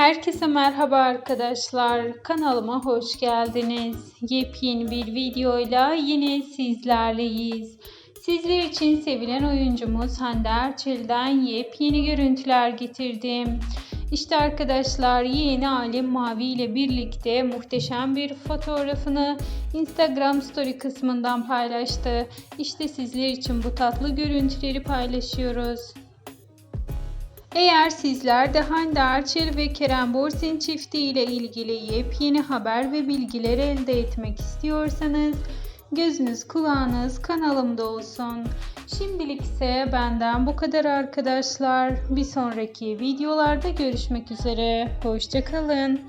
Herkese merhaba arkadaşlar. Kanalıma hoş geldiniz. Yepyeni bir videoyla yine sizlerleyiz. Sizler için sevilen oyuncumuz Hande Erçel'den yepyeni görüntüler getirdim. İşte arkadaşlar yeni Alim Mavi ile birlikte muhteşem bir fotoğrafını Instagram story kısmından paylaştı. İşte sizler için bu tatlı görüntüleri paylaşıyoruz. Eğer sizler de Hande Erçel ve Kerem Bürsin çifti ile ilgili yepyeni haber ve bilgiler elde etmek istiyorsanız gözünüz kulağınız kanalımda olsun. Şimdilik ise benden bu kadar arkadaşlar. Bir sonraki videolarda görüşmek üzere. Hoşçakalın.